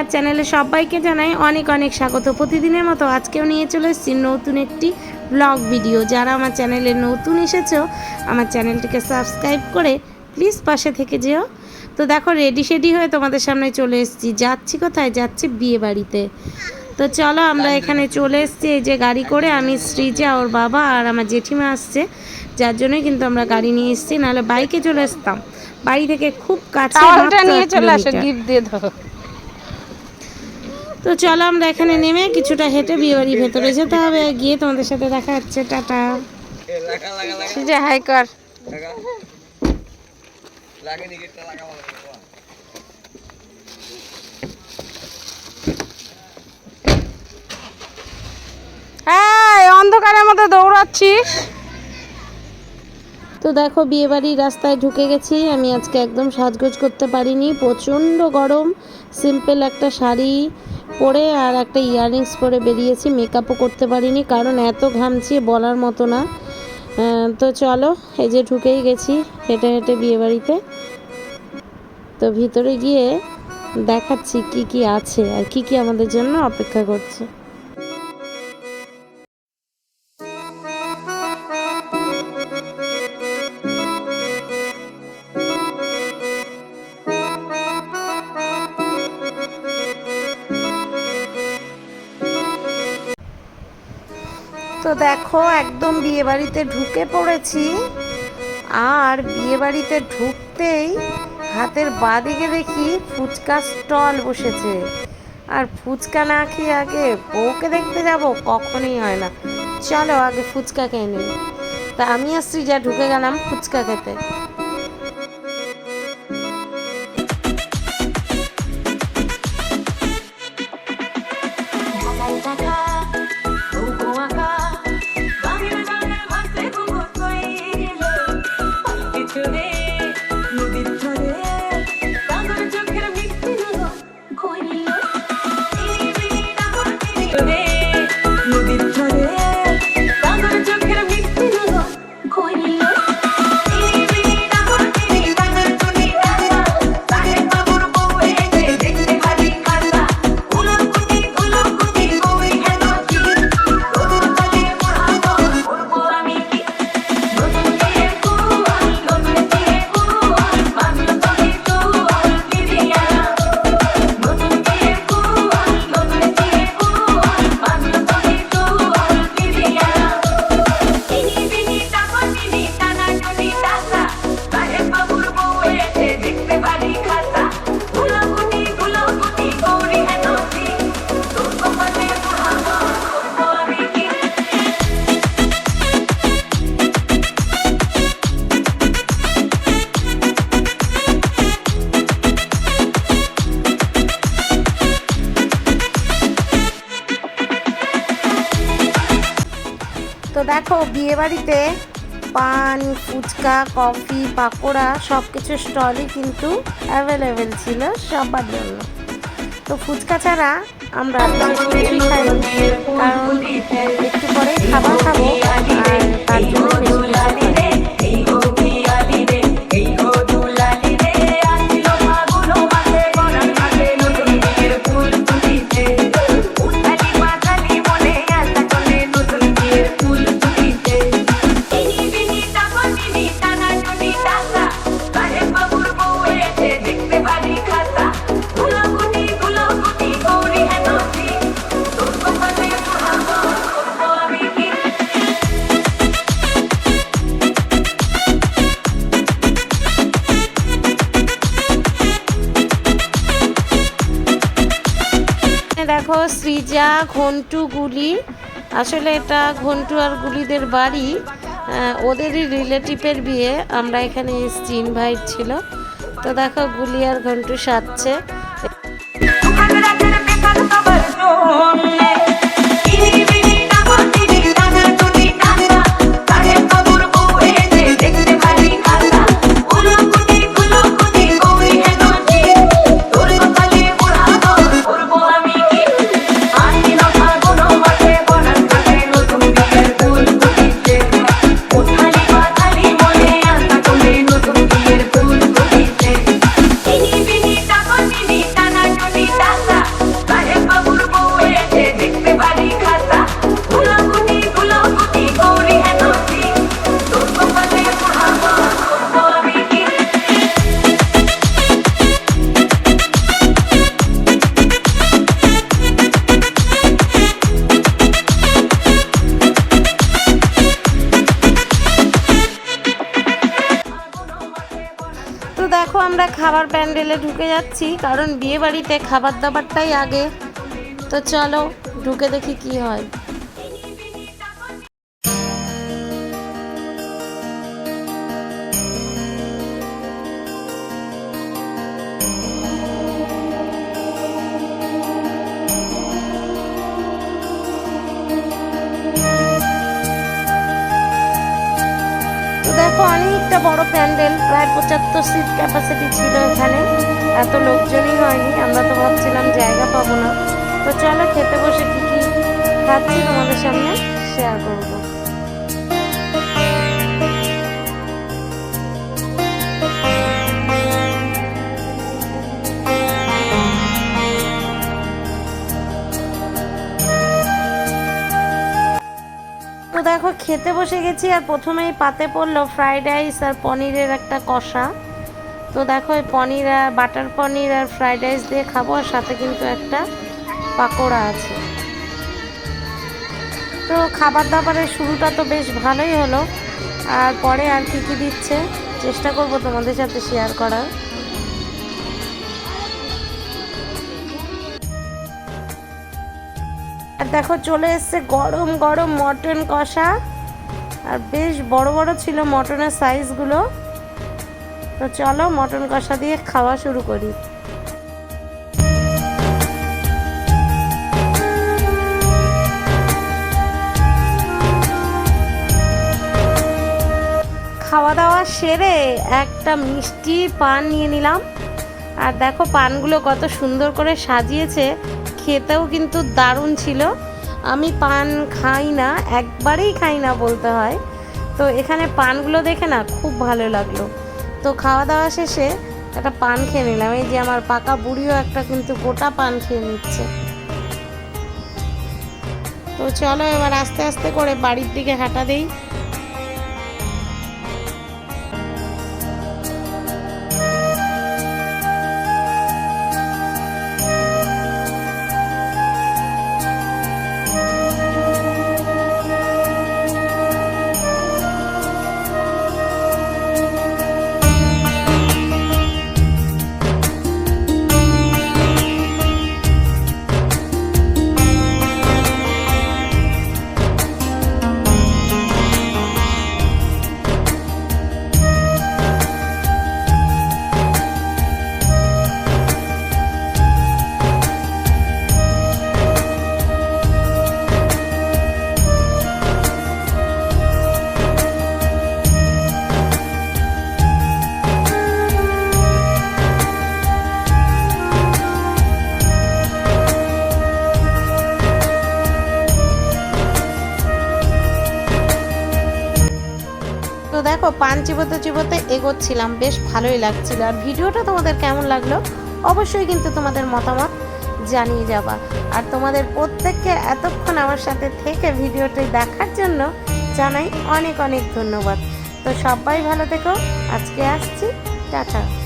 আমার চ্যানেলে সবাইকে জানাই অনেক অনেক স্বাগত। প্রতিদিনের মতো আজকেও নিয়ে চলে এসেছি নতুন একটি ব্লগ ভিডিও যারা আমার চ্যানেলে নতুন এসেছ আমার চ্যানেলটিকে সাবস্ক্রাইব করে প্লিজ পাশে থেকে যেও। তো দেখো রেডি শেডি হয়ে তোমাদের সামনে চলে এসেছি। যাচ্ছি কোথায়? যাচ্ছি বিয়ে বাড়িতে। তো চলো আমরা এখানে চলে এসেছি। এই যে গাড়ি করে আমি শ্রীজা ওর বাবা আর আমার জেঠিমা আসছে। যার জন্যই কিন্তু আমরা গাড়ি নিয়ে এসেছি। নাহলে বাইকে চলে আসতাম। বাড়ি থেকে খুব কাছে নিয়ে চলে আসো গিফট দিয়ে দাও তো চলো আমরা এখানে নেমে কিছুটা হেঁটে বিয়ে বাড়ির ভেতরে যেতে হবে। গিয়ে তোমাদের সাথে দেখা হচ্ছে। টাটা। হাই কর। এই, অন্ধকারের মধ্যে দৌড়াচ্ছিস? তো দেখো বিয়ে বাড়ির রাস্তায় ঢুকে গেছি। আমি আজকে একদম সাজগোজ করতে পারিনি। প্রচণ্ড গরম সিম্পল একটা শাড়ি পরে আর একটা ইয়াররিংস পরে বেরিয়েছি। মেকআপও করতে পারিনি, কারণ এত ঘামছি বলার মতো না। তো চলো, এই যে ঢুকেই গেছি হেঁটে হেঁটে বিয়ে বাড়িতে তো ভিতরে গিয়ে দেখাচ্ছি কি কি আছে আর কি কি আমাদের জন্য অপেক্ষা করছে। তো দেখো, একদম বিয়ে বাড়িতে ঢুকে পড়েছি। আর বিয়ে বাড়িতে ঢুকতেই হাতের বাঁদিকে দেখি ফুচকা স্টল বসেছে। আর ফুচকা না খেয়ে আগে বউকে দেখতে যাব, কখনোই হয় না। চলো আগে ফুচকা খেয়ে নিই। তা আমি আর যা ঢুকে গেলাম ফুচকা খেতে। তো দেখো বিয়ে বাড়িতে পান, ফুচকা, কফি, পাকোড়া সব কিছু স্টলই কিন্তু অ্যাভেলেবেল ছিল সবার জন্য। তো ফুচকা ছাড়া আমরা কারণ একটু পরে খাবার খাব আর তার জন্য দেখো সৃজা, ঘন্টু, গুলি। আসলে এটা ঘন্টু আর গুলিদের বাড়ি। ওদেরই রিলেটিভের বিয়ে। আমরা এখানে এসছি ইনভাইট ছিল। তো দেখো গুলি আর ঘন্টু সাজছে। খাবার প্যান্ডেলে ঢুকে যাচ্ছি, কারণ বিয়ে বাড়িতে খাবার দাবারটাই আগে। তো চলো, ঢুকে দেখি কি হয়। বড় প্যান্ডেল, প্রায় পঁচাত্তর সিট ক্যাপাসিটি ছিল এখানে। এত লোকজনই হয়নি, আমরা তো ভাবছিলাম জায়গা পাবো না। তো চলো খেতে বসে কি কি খাচ্ছি তোমাদের সামনে শেয়ার করব। খেতে বসে গেছি আর প্রথমেই পাতে পড়ল ফ্রাইড রাইস আর পনিরের একটা কষা। তো দেখো এই পনির আর বাটার পনির আর ফ্রাইড রাইস দিয়ে খাব আর সাথে কিন্তু একটা পাকোড়া আছে। তো খাবার দাবারের শুরুটা তো বেশ ভালোই হলো। আর পরে আর কী কী দিচ্ছে চেষ্টা করব তোমাদের সাথে শেয়ার করার। আর দেখো চলে এসছে গরম গরম মটন কষা। আর বেশ বড় বড় ছিল মটনের সাইজগুলো তো চলো মটন কষা দিয়ে খাওয়া শুরু করি। খাওয়া দাওয়া সেরে একটা মিষ্টি পান নিয়ে নিলাম। আর দেখো পানগুলো কত সুন্দর করে সাজিয়েছে, খেতেও কিন্তু দারুণ ছিল। আমি পান খাই না, একবারেই খাই না বলতে হয়। তো এখানে পানগুলো দেখে না খুব ভালো লাগল। তো খাওয়া দাওয়া শেষে একটা পান খেয়ে নিলাম। এই যে আমার পাকা বুড়িও একটা কিন্তু গোটা পান খেয়ে নিচ্ছে। তো চলো এবার আস্তে আস্তে করে বাড়ির দিকে হাঁটা দেই। পান চিবোতে চিবোতে এগোচ্ছিলাম, বেশ ভালোই লাগছিল। আর ভিডিওটা তোমাদের কেমন লাগল? অবশ্যই কিন্তু তোমাদের মতামত জানিয়ে যাবা। আর তোমাদের প্রত্যেককে এতক্ষণ আমার সাথে থেকে ভিডিওটি দেখার জন্য জানাই অনেক অনেক ধন্যবাদ। তো সবাই ভালো থেকো। আজকে আসছি। টাটা।